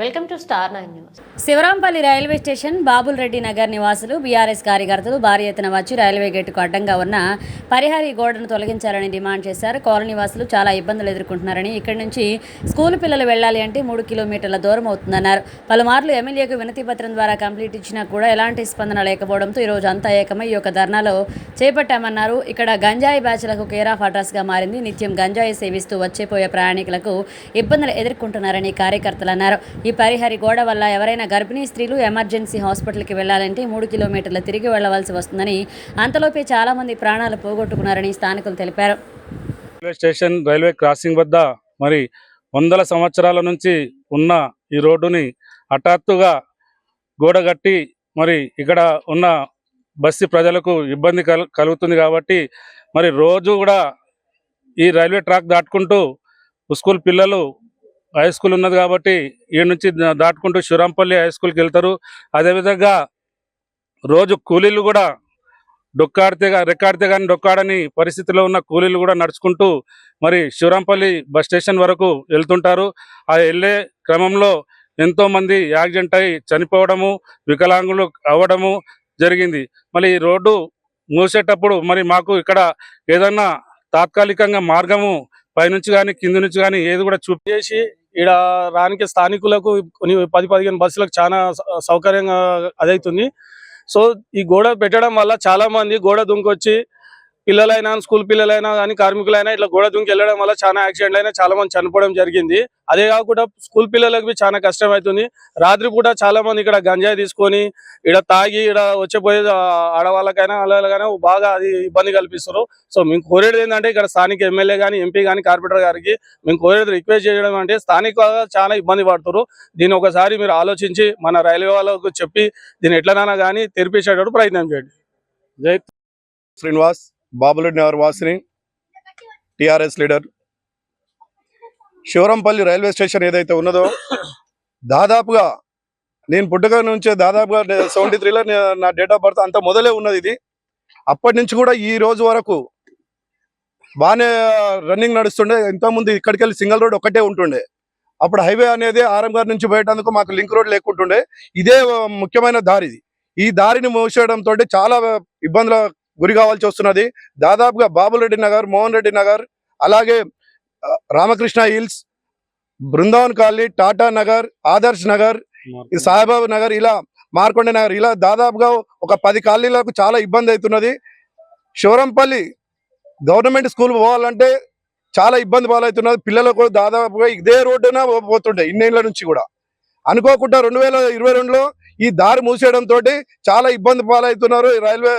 Welcome to star nine news. Shivarampalli railway station Babul Reddy Nagar నివాసులు BRS కార్యకర్తలు భారీ ఎత్తున వచ్చి రైల్వే గేటుకు అడ్డంగా ఉన్న పరిహారీ గోడను తొలగించాలని డిమాండ్ చేశారు. కాలనీ వాసులు చాలా ఇబ్బందులు ఎదుర్కొంటున్నారని ఇక్కడి నుంచి స్కూల్ పిల్లలు వెళ్ళాలి అంటే మూడు కిలోమీటర్ల దూరం అవుతుందన్నారు. పలుమార్లు ఎమ్మెల్యేకు వినతి పత్రం ద్వారా కంప్లీట్ ఇచ్చినా కూడా ఎలాంటి స్పందన లేకపోవడంతో ఈరోజు అంతా ఏకమై ఈ యొక్క ధర్నాలో చేపట్టామన్నారు. ఇక్కడ గంజాయి బ్యాచ్లకు కేర్ ఆఫ్ అడ్రస్గా మారింది. నిత్యం గంజాయి సేవిస్తూ వచ్చేపోయే ప్రయాణికులకు ఇబ్బందులు ఎదుర్కొంటున్నారని కార్యకర్తలు అన్నారు. ఈ పరిహరి గోడ వల్ల ఎవరైనా గర్భిణీ స్త్రీలు ఎమర్జెన్సీ హాస్పిటల్కి వెళ్ళాలంటే మూడు కిలోమీటర్లు తిరిగి వెళ్ళవలసి వస్తుందని అంతలోపే చాలా మంది ప్రాణాలు పోగొట్టుకున్నారని స్థానికులు తెలిపారు. రైల్వే స్టేషన్ రైల్వే క్రాసింగ్ వద్ద మరి వందల సంవత్సరాల నుంచి ఉన్న ఈ రోడ్డుని హఠాత్తుగా గోడగట్టి మరి ఇక్కడ ఉన్న బస్సు ప్రజలకు ఇబ్బంది కలు కలుగుతుంది కాబట్టి మరి రోజు కూడా ఈ రైల్వే ట్రాక్ దాటుకుంటూ స్కూల్ పిల్లలు హై స్కూల్ ఉన్నది కాబట్టి ఈ నుంచి దాటుకుంటూ శివరాంపల్లి హై స్కూల్కి వెళ్తారు. అదేవిధంగా రోజు కూలీలు కూడా డొక్కాడితే రెక్కాడితే కానీ డొక్కాడని పరిస్థితిలో ఉన్న కూలీలు కూడా నడుచుకుంటూ మరి శివరాంపల్లి బస్ స్టేషన్ వరకు వెళ్తుంటారు. ఆ వెళ్ళే క్రమంలో ఎంతో మంది యాక్సిడెంట్ అయి చనిపోవడము వికలాంగులు అవ్వడము జరిగింది. మళ్ళీ ఈ రోడ్డు మూసేటప్పుడు మరి మాకు ఇక్కడ ఏదన్నా తాత్కాలికంగా మార్గము పైనుంచి కానీ కింది నుంచి కానీ ఏది కూడా చూపేసి ఇక్కడ ఈడ రానికి స్థానికులకు కొన్ని పది పదిహేను బస్సులకు చాలా సౌకర్యంగా అదవుతుంది సో ఈ గోడ పెట్టడం వల్ల చాలా మంది గోడ దుంకొచ్చి పిల్లలైనా స్కూల్ పిల్లలైనా కానీ కార్మికులైనా ఇట్లా గోడ దుంకి వెళ్ళడం వల్ల చాలా యాక్సిడెంట్ అయినా చాలా మంది చనిపోవడం జరిగింది. అదే కాకుండా స్కూల్ పిల్లలకు చాలా కష్టం అవుతుంది రాత్రి పూట చాలా మంది ఇక్కడ గంజాయి తీసుకొని ఇక్కడ తాగి ఇక్కడ వచ్చేపోయే ఆడవాళ్ళకైనా వాళ్ళకైనా బాగా అది ఇబ్బంది కల్పిస్తారు. సో మేము కోరేది ఏంటంటే ఇక్కడ స్థానిక ఎమ్మెల్యే కానీ ఎంపీ కానీ కార్పొరేటర్ గారికి మేము కోరేది రిక్వెస్ట్ చేయడం అంటే స్థానికంగా చాలా ఇబ్బంది పడుతున్నారు దీన్ని ఒకసారి మీరు ఆలోచించి మన రైల్వే వాళ్ళకు చెప్పి దీన్ని ఎట్లనైనా కానీ తెరిపించేటప్పుడు ప్రయత్నం చేయండి. జై Srinivas. బాబులెడ్డి Nagar వాసిని TRS leader. Shivarampalli railway station ఏదైతే ఉన్నదో దాదాపుగా నేను పుట్టక నుంచే దాదాపుగా సెవెంటీ త్రీలో నా డేట్ ఆఫ్ బర్త్ అంత మొదలే ఉన్నది ఇది. అప్పటి నుంచి కూడా ఈ రోజు వరకు బాగానే రన్నింగ్ నడుస్తుండే. ఇంతకుముందు ఇక్కడికి వెళ్ళి సింగిల్ రోడ్ ఒకటే ఉంటుండే. అప్పుడు హైవే అనేది ఆరం గారి నుంచి పోయేటందుకు మాకు లింక్ రోడ్ లేకుంటుండే. ఇదే ముఖ్యమైన దారి ఈ దారిని మూసేయడంతో చాలా ఇబ్బందుల గురి కావాల్సి వస్తున్నది. దాదాపుగా బాబురెడ్డి నగర్ మోహన్ రెడ్డి నగర్ అలాగే రామకృష్ణ హిల్స్ బృందావన్ కాలనీ టాటా నగర్ ఆదర్శ్ నగర్ ఈ సాయిబాబు నగర్ ఇలా మార్కొండ నగర్ ఇలా దాదాపుగా ఒక పది కాలనీలకు చాలా ఇబ్బంది అవుతున్నది. శివరంపల్లి గవర్నమెంట్ స్కూల్ పోవాలంటే చాలా ఇబ్బంది పాలవుతున్నది. పిల్లలు కూడా దాదాపుగా ఇదే రోడ్డున పోతుండే ఇన్నేళ్ళ నుంచి కూడా. అనుకోకుండా రెండు వేల ఇరవై రెండులో ఈ దారి మూసేయడం తోటి చాలా ఇబ్బంది పాలవుతున్నారు రైల్వే